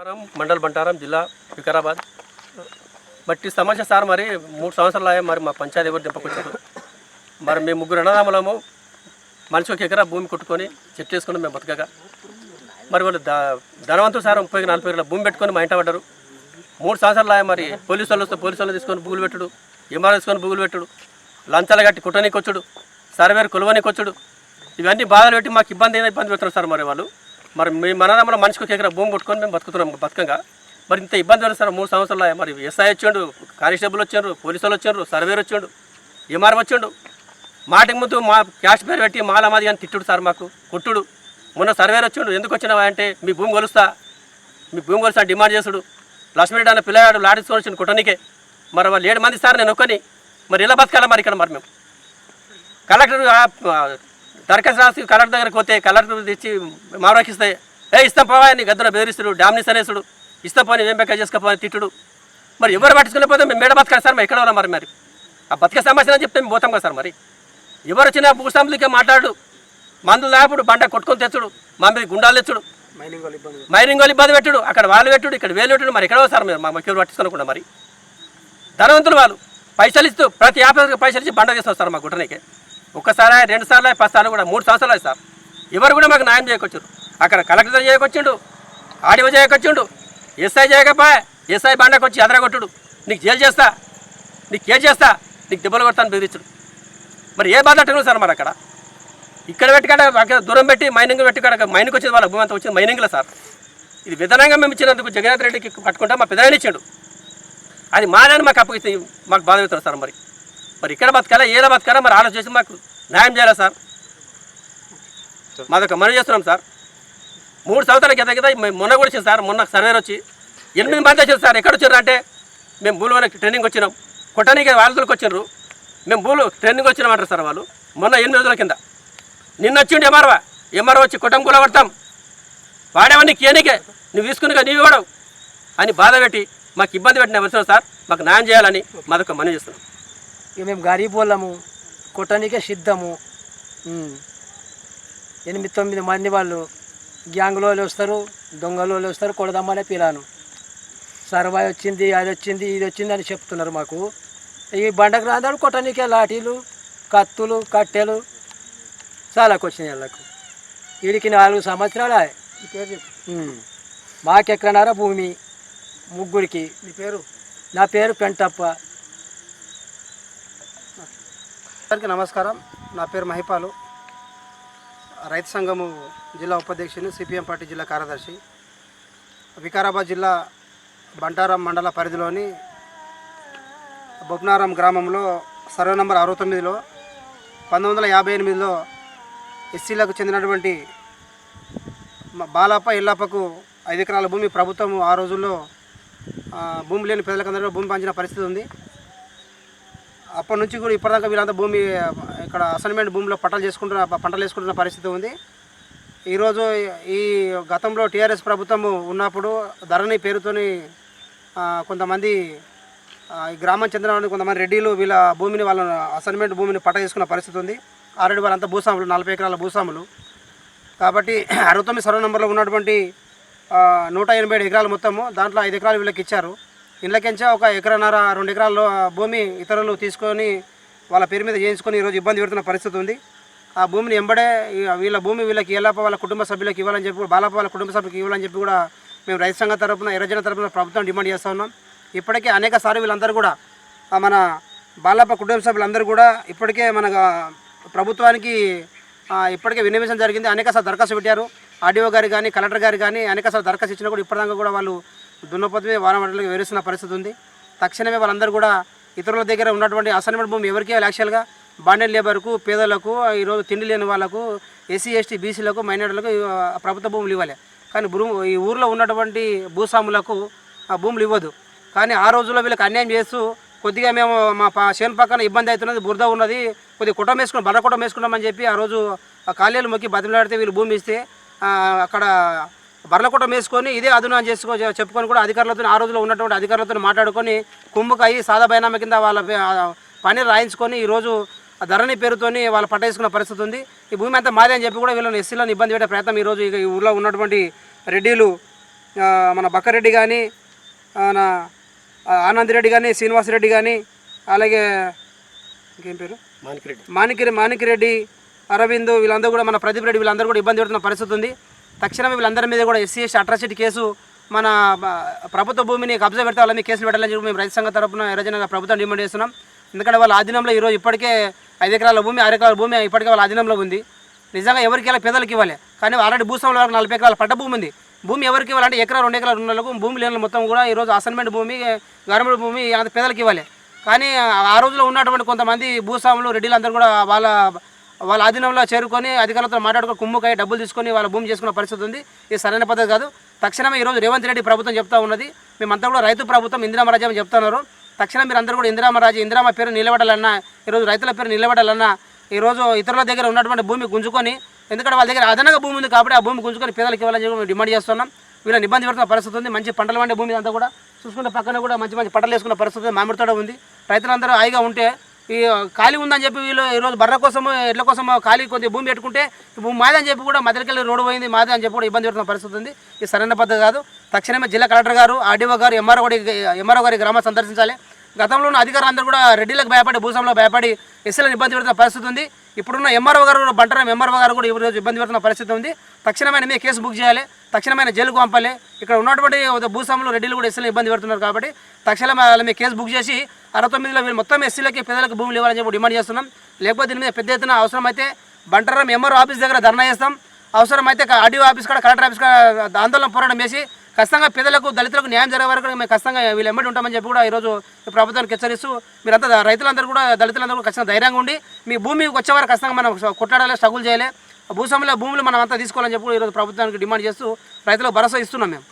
బంటారం మండల్ బంటారం జిల్లా వికారాబాద్. బట్టి సమస్య సార్ మరి మూడు సంవత్సరాలు అయ్యా మరి మా పంచాయతీ ఎవరు దింపకొచ్చారు మరి మేము ముగ్గురు అన్నదమ్ములము. మనిషి ఒక ఎకరా భూమి కొట్టుకొని చెట్టు వేసుకుని మేము బతకగా. మరి వాళ్ళు ద ధనవంతులు సార్ ముప్పై నలభై ఎకరాల భూమి పెట్టుకొని మా ఇంట పడ్డారు. మూడు సంవత్సరాలు అయ్యా మరి పోలీసు వాళ్ళు వస్తే పోలీసు వాళ్ళు తీసుకొని బుగులు పెట్టుడు ఎంఆర్ తీసుకొని బుగులు పెట్టుడు లంచాలు కట్టి కుట్టనీకి వచ్చుడు సర్వేరు కొలవనికి వచ్చుడు. ఇవన్నీ బాధలు పెట్టి మాకు ఇబ్బంది అయినా ఇబ్బంది పెడుతున్నారు సార్ మరి వాళ్ళు. మరి మీ మనదమ్మ మనిషికి ఒక ఎకరా భూమి కొట్టుకొని మేము బతుకుతున్నాం బతకంగా. మరి ఇంత ఇబ్బంది పెడుతుంది సార్ మూడు సంవత్సరాలు మరి ఎస్ఐ వచ్చిండు కానిస్టేబుల్ వచ్చారు పోలీసు వాళ్ళు వచ్చారు సర్వేర్ వచ్చిండు ఎంఆర్ వచ్చిండు. మాటికి ముందు మా క్యాష్ పేరు పెట్టి మాల మాది అని తిట్టుడు సార్ మాకు కొట్టుడు. మొన్న సర్వేర్ వచ్చిండు ఎందుకు వచ్చినావా అంటే మీ భూమి కొలుస్తా మీ భూమి కొలుస్తా డిమాండ్ చేసుడు లక్ష్మీరెడ్డి అన్న పిల్లగాడు లాడించుకొని వచ్చిండు కుట్టనికే. మరి వాళ్ళు ఏడు మంది సార్ నేను ఒక్కని. మరి ఇలా బతకాలి మరి ఇక్కడ మరి మేము? కలెక్టర్ దరఖాస్తు రాసి కలెక్టర్ దగ్గరికి పోతే కలెక్టర్ తెచ్చి మామరాకిస్తే ఏ ఇస్తాం పోవా నీ గద్దన బెదిరిస్తుడు డామినిస్ అనేసుడు ఇస్తాం పోని ఏం బెక్క చేసుకోపోని తిట్టుడు. మరి ఎవరు పట్టించుకోలేకపోతే మేము మేడ బతకాలి సార్ మరి ఎక్కడ ఉన్నాం మరి మరి? ఆ బతికే సమస్య అని చెప్తే మేము పోతాం కదా సార్ మరి. ఎవరు వచ్చినా భూస్వాములకే మాట్లాడు. మందులు దాపుడు బండ కొట్టుకొని తెచ్చుడు మా మీద గుండాలు తెచ్చుడు. మైనింగ్ వాళ్ళు ఇబ్బంది మైనింగ్ వాళ్ళు ఇబ్బంది పెట్టుడు అక్కడ వాళ్ళు పెట్టుడు ఇక్కడ వేలు పెట్టుడు మరి ఎక్కడో సార్ మీరు మా మొక్కలు పట్టించుకోకుండా మరి. ధనవంతులు వాళ్ళు పైసలు ఇస్తూ ప్రతి యాభై పైసలు ఇచ్చి బండ సార్ మా గుట్టనికి. ఒక్కసారి రెండు సార్లు పది సార్లు కూడా మూడు సంవత్సరాలు సార్. ఎవరు కూడా మాకు న్యాయం చేయకొచ్చారు. అక్కడ కలెక్టర్ చేయకొచ్చిండు ఆడియో చేయకొచ్చిండు ఎస్ఐ చేయకపోయా ఎస్ఐ బండకు వచ్చి ఎదరగొట్టుడు. నీకు జైలు చేస్తా నీకు కేర్ చేస్తా నీకు దెబ్బలు కొడతాను బెదిరించుడు. మరి ఏ బాధ సార్ మరి అక్కడ? ఇక్కడ పెట్టుకాడ అక్కడ దూరం పెట్టి మైనింగ్ పెట్టుకాడ మైనింగ్ వచ్చేది వాళ్ళ భూమి అంతా వచ్చింది మైనింగ్లో సార్. ఇది విధానంగా మేము ఇచ్చినందుకు జగన్నాథ్ రెడ్డికి పట్టుకుంటా మా పెద్దఆయన ఇచ్చాడు. అది మానే మాకు అప్పగిస్తే మాకు బాధ అవుతారు సార్ మరి. మరి ఇక్కడ బతకాలా? ఏదో బతకాలా? మరి ఆలోచించి మాకు న్యాయం చేయాలా సార్? మాదొక మనవి చేస్తున్నాం సార్. మూడు సంవత్సరాల కింద కింద మేము మొన్న కూడా వచ్చింది సార్. మొన్న సర్వేర్ వచ్చి ఎనిమిది మంది వచ్చింది సార్. ఎక్కడ వచ్చారు అంటే మేము భూలోనే ట్రైనింగ్ వచ్చినాం. కొట్టడానికి వాళ్ళకి వచ్చినారు మేము భూలు ట్రైనింగ్ వచ్చినాం అంటారు సార్ వాళ్ళు. మొన్న ఎనిమిది రోజుల కింద. నిన్న వచ్చిండు ఎంఆర్వా ఎంఆర్ఓ వచ్చి కుటుంబం కూడా పడతాం వాడేవన్నీ కేనికే. నువ్వు తీసుకునిగా నీవు ఇవ్వడం అని బాధ పెట్టి మాకు ఇబ్బంది పెట్టిన వచ్చినాం సార్ మాకు న్యాయం చేయాలని మాదొక మనవి చేస్తున్నాం. ఇక మేము గరీబ్ వాళ్ళము కొట్టడానికే సిద్ధము. ఎనిమిది తొమ్మిది మంది వాళ్ళు గ్యాంగ్లో వాళ్ళు వస్తారు దొంగలు వాళ్ళు వస్తారు కొడదామనే పిలాను. సర్వాయి వచ్చింది అది వచ్చింది ఇది వచ్చింది అని చెప్తున్నారు మాకు. ఈ బండకు రాదాడు కొట్టడానికే లాఠీలు కత్తులు కట్టెలు. చాలా వచ్చినాయి వాళ్ళకు. వీడికి నాలుగు సంవత్సరాలు మాకెక్కడన్నారా భూమి? ముగ్గురికి. మీ పేరు? నా పేరు పెంటప్ప. అందరికీ నమస్కారం. నా పేరు మహిపాలు. రైతు సంఘము జిల్లా ఉపాధ్యక్షుని సిపిఎం పార్టీ జిల్లా కార్యదర్శి. వికారాబాద్ జిల్లా బంటారం మండల పరిధిలోని బొబ్నారం గ్రామంలో సర్వే నంబర్ అరవై తొమ్మిదిలో పంతొమ్మిది వందల యాభై ఎనిమిదిలో ఎస్సీలకు చెందినటువంటి బాలప్ప ఇల్లప్పకు ఐదు ఎకరాల భూమి ప్రభుత్వం ఆ రోజుల్లో భూమి లేని పేదలకు అందరూ భూమి పంచిన పరిస్థితి ఉంది. అప్పటి నుంచి కూడా ఇప్పటిదాకా వీళ్ళంతా భూమి ఇక్కడ అసైన్మెంట్ భూమిలో పంటలు చేసుకుంటున్న పంటలు వేసుకుంటున్న పరిస్థితి ఉంది. ఈరోజు ఈ గతంలో టీఆర్ఎస్ ప్రభుత్వం ఉన్నప్పుడు ధరణి పేరుతోని కొంతమంది ఈ గ్రామం చెందిన కొంతమంది రెడ్డిలు వీళ్ళ భూమిని వాళ్ళ అసైన్మెంట్ భూమిని పట్ట చేసుకున్న పరిస్థితి ఉంది. ఆల్రెడీ వాళ్ళంతా భూస్వాములు నలభై ఎకరాల భూస్వాములు. కాబట్టి అరవై తొమ్మిది సర్వ నెంబర్లో ఉన్నటువంటి నూట ఎనభై ఏడు ఎకరాలు మొత్తము దాంట్లో ఐదు ఎకరాలు వీళ్ళకి ఇచ్చారు. ఇళ్ళకించే ఒక ఎకరన్నర రెండు ఎకరాల్లో భూమి ఇతరులు తీసుకొని వాళ్ళ పేరు మీద చేయించుకొని ఈరోజు ఇబ్బంది పెడుతున్న పరిస్థితి ఉంది. ఆ భూమిని ఎంబడే వీళ్ళ భూమి వీళ్ళకి ఏలాప వాళ్ళ కుటుంబ సభ్యులకు ఇవ్వాలని చెప్పి బాలప్ప వాళ్ళ కుటుంబ సభ్యులకు ఇవ్వాలని చెప్పి కూడా మేము రైతు సంఘం తరపున ఎర్రజన తరపున ప్రభుత్వం డిమాండ్ చేస్తూ ఉన్నాం. ఇప్పటికే అనేక సార్లు వీళ్ళందరూ కూడా మన బాలప్ప కుటుంబ సభ్యులందరూ కూడా ఇప్పటికే మన ప్రభుత్వానికి ఇప్పటికే విన్నవించడం జరిగింది. అనేక సార్లు దరఖాస్తు పెట్టారు. ఆర్డీఓ గారు కానీ కలెక్టర్ గారు కానీ అనేక సార్లు దరఖాస్తు ఇచ్చినా కూడా ఇప్పటిదాకా కూడా వాళ్ళు దున్నపోతు మీద వానమంటలకు వేరుస్తున్న పరిస్థితి ఉంది. తక్షణమే వాళ్ళందరూ కూడా ఇతరుల దగ్గర ఉన్నటువంటి అసైన్మెంట్ భూమి ఎవరికి యాక్చువల్గా బాండెడ్ లేబర్కు పేదలకు ఈరోజు తిండి లేని వాళ్ళకు ఎస్సీ ఎస్టీ బీసీలకు మైనార్టీలకు ప్రభుత్వ భూములు ఇవ్వాలి. కానీ భూ ఈ ఊర్లో ఉన్నటువంటి భూస్వాములకు ఆ భూములు ఇవ్వదు. కానీ ఆ రోజుల్లో వీళ్ళకి అన్యాయం చేస్తూ కొద్దిగా మేము మా చేను పక్కన ఇబ్బంది అవుతున్నది బురద ఉన్నది కొద్దిగా కుటం వేసుకుని బర్ర కుటం వేసుకున్నామని చెప్పి ఆ రోజు కాలేలు మొక్కి బతిమలాడితే వీళ్ళు భూమి ఇస్తే అక్కడ బర్ల కుటం వేసుకొని ఇదే అదును అని చేసుకో చెప్పుకొని కూడా అధికారులతో ఆ రోజులో ఉన్నటువంటి అధికారులతో మాట్లాడుకొని కుమ్ముకాయి సాదా బైనామా కింద వాళ్ళ పని రాయించుకొని ఈరోజు ధరణి పేరుతోని వాళ్ళు పట్టేసుకున్న పరిస్థితి ఉంది. ఈ భూమి అంతా మాదే అని చెప్పి కూడా వీళ్ళని ఎస్సీలను ఇబ్బంది పెట్టే ప్రయత్నం ఈరోజు ఈ ఊళ్ళో ఉన్నటువంటి రెడ్డిలు మన బక్కారెడ్డి కానీ మన ఆనంద్ రెడ్డి కానీ శ్రీనివాస్ రెడ్డి కానీ అలాగే ఇంకేం పేరు? మానికిరెడ్డి మాణిక్య మాణిక్యరెడ్డి అరవింద్ వీళ్ళందరూ కూడా మన ప్రదీప్ రెడ్డి వీళ్ళందరూ కూడా ఇబ్బంది పడుతున్న పరిస్థితి ఉంది. తక్షణమే వీళ్ళందరి మీద కూడా ఎస్సీ ఎస్టీ అట్రాసిటీ కేసు మన ప్రభుత్వ భూమిని కబ్జా పెడితే వాళ్ళ కేసులు పెట్టాలని చెప్పి మేము రైతు సంఘ తరపున ఈరోజు ప్రభుత్వం డిమాండ్ చేస్తున్నాం. ఎందుకంటే వాళ్ళ ఆధీనంలో ఈరోజు ఇప్పటికే ఐదు ఎకరాల భూమి ఆరు ఎకరాల భూమి ఇప్పటికే వాళ్ళ ఆధీనంలో ఉంది. నిజంగా ఎవరికి ఇలా పేదలకు ఇవ్వాలి. కానీ ఆల్రెడీ భూస్వాముల వరకు నలభై ఎకరాల పట్ట భూమి ఉంది. భూమి ఎవరికి ఇవ్వాలంటే ఎకరా రెండు ఎకరాలు ఉన్న భూమి లేని మొత్తం కూడా ఈరోజు అసైన్మెంట్ భూమి గవర్నమెంట్ భూమి అంత పేదలకు ఇవ్వాలి. కానీ ఆ రోజులో ఉన్నటువంటి కొంతమంది భూస్వాములు రెడ్డిలు అందరూ కూడా వాళ్ళ వాళ్ళ ఆధీనంలో చేరుకొని అధికారులతో మాట్లాడుకుని కుమ్ముకాయ డబ్బులు తీసుకొని వాళ్ళ భూమి చేసుకున్న పరిస్థితి ఉంది. ఇది సరైన పద్ధతి కాదు. తక్షణమే ఈరోజు రేవంత్ రెడ్డి ప్రభుత్వం చెప్తా ఉన్నది. మేమంతా కూడా రైతు ప్రభుత్వం ఇందిరామ రాజ్యం చెప్తున్నారు. తక్షణం మీరు అందరూ కూడా ఇందిరామ ఇందిరామ పేరు నిలబడాలన్నా ఈరోజు రైతుల పేరు నిలబడాలన్నా ఈరోజు ఇతరుల దగ్గర ఉన్నటువంటి భూమి గుంజుకొని ఎందుకంటే వాళ్ళ దగ్గర అదనంగా భూమి ఉంది కాబట్టి ఆ భూమి గుంజుకొని పేదలకు ఇవ్వాలని చెప్పి మేము డిమాండ్ చేస్తున్నాం. వీళ్ళని ఇబ్బంది పెడుతున్న పరిస్థితి ఉంది. మంచి పంటలు వండే భూమి అంతా కూడా చూసుకుంటే పక్కన కూడా మంచి మంచి పంటలు వేసుకున్న పరిస్థితి మామిడి తోట ఉంది. రైతులందరూ హాయిగా ఉంటే ఈ ఖాళీ ఉందని చెప్పి వీళ్ళు ఈరోజు బర్ర కోసం ఎడ్ల కోసం ఖాళీ కొద్దిగా భూమి పెట్టుకుంటే భూమి మాది అని చెప్పి కూడా మధ్యకెళ్ళి రోడ్డు పోయింది మాది అని చెప్పి కూడా ఇబ్బంది పెడుతున్న పరిస్థితి ఉంది. ఇది సరైన పద్ధతి కాదు. తక్షణమే జిల్లా కలెక్టర్ గారు ఆర్డీఓ గారు ఎంఆర్ఓ గారి ఎంఆర్ఓ గారి గ్రామం సందర్శించాలి. గతంలో ఉన్న అధికారులందరూ కూడా రెడ్డిలకు భయపడి భూసంలో భయపడి ఎస్సీలను ఇబ్బంది పెడుతున్న పరిస్థితి ఉంది. ఇప్పుడున్న ఎంఆర్ఓ గారు బంటరం ఎంఆర్ఓ గారు కూడా ఈరోజు ఇబ్బంది పెడుతున్న పరిస్థితి ఉంది. తక్షణమైన మీద కేసు బుక్ చేయాలి. తక్షణమైన జైలుకు పంపాలి. ఇక్కడ ఉన్నటువంటి భూస్వాములు రెడ్డిలు కూడా ఎస్సీలను ఇబ్బంది పెడుతున్నారు కాబట్టి తక్షణమే వాళ్ళ మీద కేసు బుక్ చేసి అరవై తొమ్మిదిలో వీళ్ళు మొత్తం ఎస్సీలకి పేదలకు భూములు ఇవ్వాలని చెప్పి డిమాండ్ చేస్తున్నాం. లేకపోతే దీని మీద పెద్ద ఎత్తున అవసరమైతే బంటారం ఎంఆర్ ఆఫీస్ దగ్గర ధర్నా చేస్తాం. అవసరమైతే ఆర్డీఓ ఆఫీస్ కూడా కలెక్టర్ ఆఫీస్ కూడా ఆందోళన పోరాటం చేసి ఖచ్చితంగా పేదలకు దళితులకు న్యాయం జరిగే వరకు మేము ఖచ్చితంగా వీళ్ళు ఎమ్మడి ఉంటామని చెప్పి కూడా ఈరోజు ప్రభుత్వానికి హెచ్చరిస్తూ మీరంతా రైతులందరూ కూడా దళితులందరూ కూడా ఖచ్చితంగా ధైర్యంగా ఉండి మీ భూమి వచ్చేవారు ఖచ్చితంగా మనం కొట్లాడాలి స్ట్రగుల్ చేయాలి. భూస్వాముల భూములు మనం అంతా తీసుకోవాలని చెప్పి ఈరోజు ప్రభుత్వానికి డిమాండ్ చేస్తూ రైతులకు భరోసా ఇస్తున్నాం మేము.